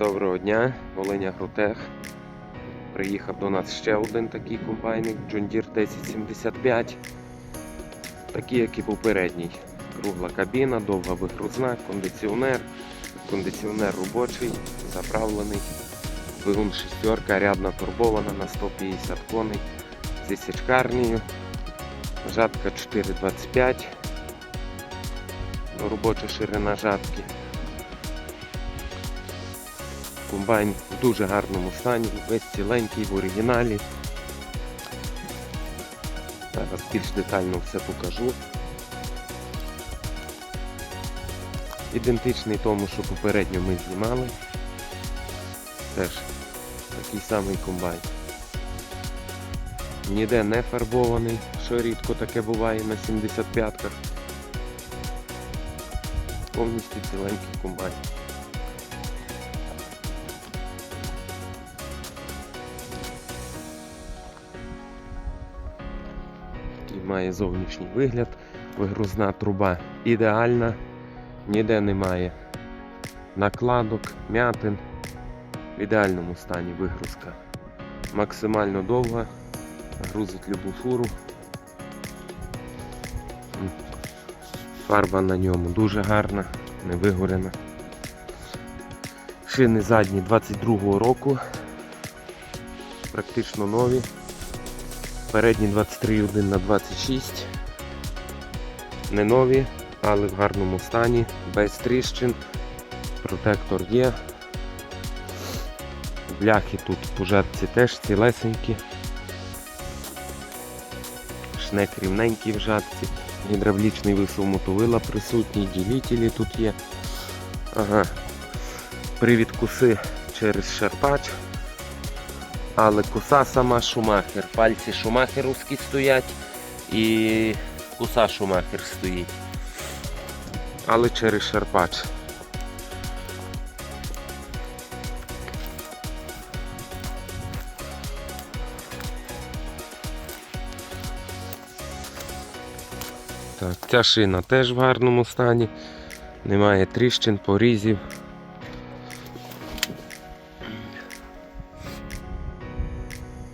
Доброго дня, Волиня Грутех. Приїхав до нас ще один такий комбайник John Deere 1075. Такий, як і попередній. Кругла кабіна, довга вигрузна, кондиціонер, кондиціонер робочий, заправлений. Двигун шістерка, рядна турбована на 150 коней зі січкарнею. Жатка 4,25. Робоча ширина жатки. Комбайн в дуже гарному стані, весь ціленький в оригіналі. Зараз більш детально все покажу. Ідентичний тому, що попередньо ми знімали. Теж такий самий комбайн. Ніде не фарбований, що рідко таке буває на 75-ках. Повністю ціленький комбайн. Має зовнішній вигляд. Вигрузна труба ідеальна, ніде немає накладок, м'ятин. В ідеальному стані вигрузка. Максимально довга, грузить любу фуру. Фарба на ньому дуже гарна, не вигорена. Шини задні 22-го року, практично нові. Передні 23,1 на 26. Не нові, але в гарному стані, без тріщин. Протектор є. Бляхи тут по теж цілесенькі. Шнек рівненький в жатці. Гідравлічний висув мотовила присутній, ділітелі тут є. Ага. Привід куси через шарпач. Але коса сама шумахер. Пальці шумахерівські стоять і коса шумахер стоїть. Але через шарпач. Так, ця шина теж в гарному стані. Немає тріщин, порізів.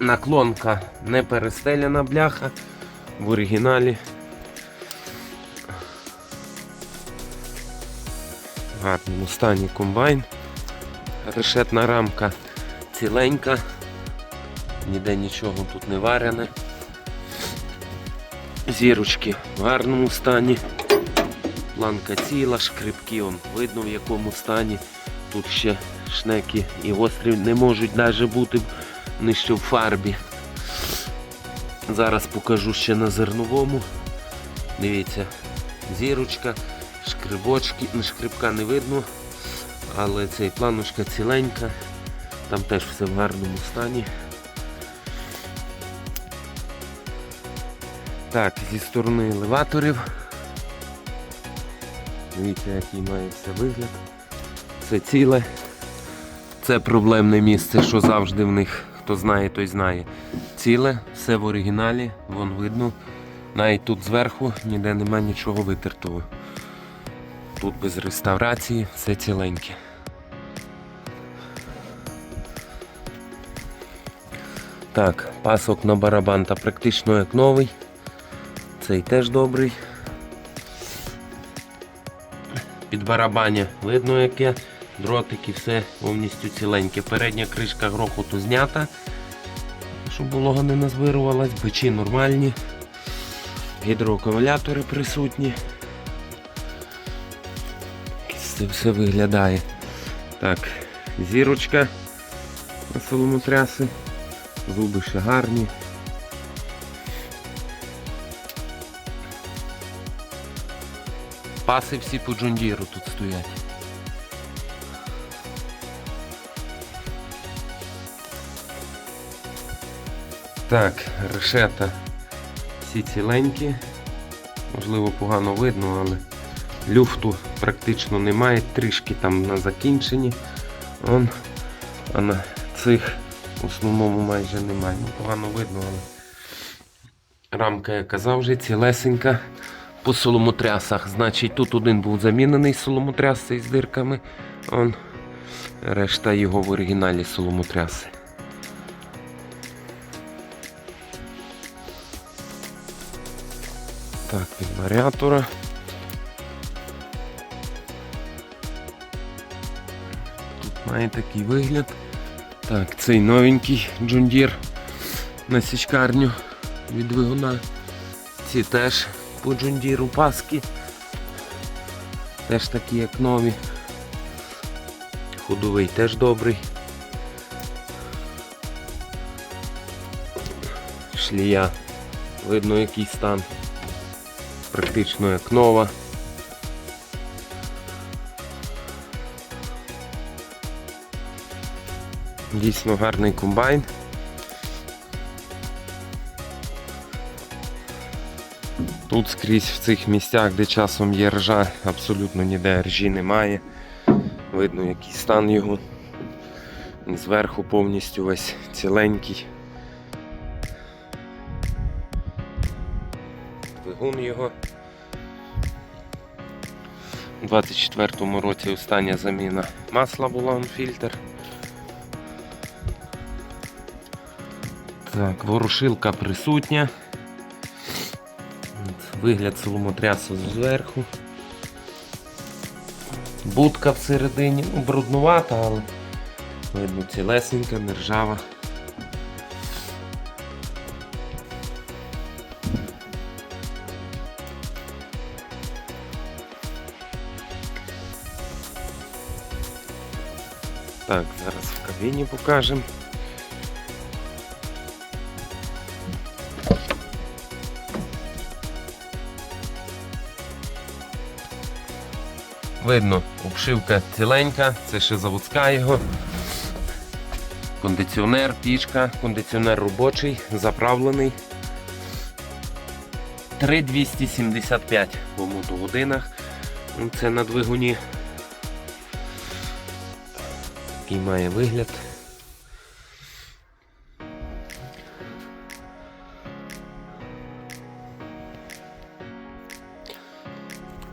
Наклонка не перестеляна бляха в оригіналі. В гарному стані комбайн. Решетна рамка ціленька, ніде нічого тут не варене. Зірочки в гарному стані. Планка ціла, шкрипки он видно в якому стані. Тут ще шнеки і гострі не можуть навіть бути ще в фарбі. Зараз покажу ще на зерновому. Дивіться, зірочка, шкрибочки, ну, шкрибка не видно, але цей планочка ціленька, там теж все в гарному стані. Так, зі сторони елеваторів. Дивіться, який має все вигляд. Це ціле. Це проблемне місце, що завжди в них, хто знає, той знає. Ціле, все в оригіналі, вон видно. Навіть тут зверху ніде нема нічого витертого. Тут без реставрації, все ціленьке. Так, пасок на барабан та практично як новий. Цей теж добрий. Під барабаня видно яке. Дротики, все повністю ціленьке. Передня кришка грохоту знята, щоб волога не назбирувалась, бичі нормальні, гідроакумулятори присутні. Це все виглядає. Так, зірочка на соломотряси, зуби ще гарні. Паси всі по джундіру тут стоять. Так, решета всі ціленькі. Можливо, погано видно, але люфту практично немає, трішки там на закінченні. Он, а на цих в основному майже немає. Ну, погано видно, але рамка, я казав, вже цілесенька по соломотрясах. Значить, тут один був замінений соломотряс з дирками. Он Решта його в оригіналі соломотряси. Так, від варіатора. Тут має такий вигляд. Так, цей новенький Deere на січкарню від двигуна. Ці теж по Deere паски. Теж такі як нові. Ходовий теж добрий. Шлія. Видно який стан. Практично як нова. Дійсно гарний комбайн. Тут скрізь в цих місцях, де часом є ржа, абсолютно ніде ржі немає. Видно який стан його. Зверху повністю весь ціленький. Двигун його. У 24-му році остання заміна масла була он фільтр. Так, ворушилка присутня. Вигляд соломотрясу зверху. Будка всередині, ну, бруднувата, але видно цілесенька, не Так, зараз в кабіні покажемо. Видно, обшивка ціленька, це ще заводська його. Кондиціонер, пічка, кондиціонер робочий, заправлений. 3275 по мотогодинах. Це на двигуні. Такий має вигляд.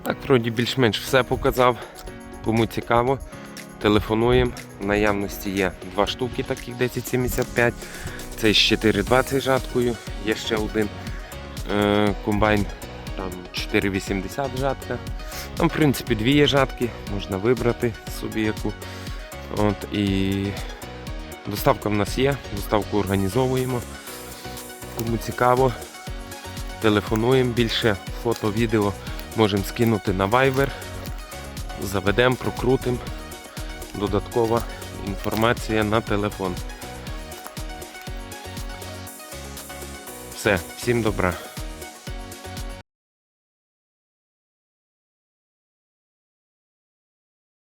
Так, вроді більш-менш все показав. Кому цікаво, телефонуємо. В наявності є два штуки, таких 1075. Це з 420 жаткою, є ще один е, комбайн, там 480 жатка. Там, в принципі, дві є жатки, можна вибрати собі яку. От, і доставка в нас є, доставку організовуємо. Кому цікаво, телефонуємо більше фото, відео можемо скинути на Viber, заведемо, прокрутимо. Додаткова інформація на телефон. Все, всім добра.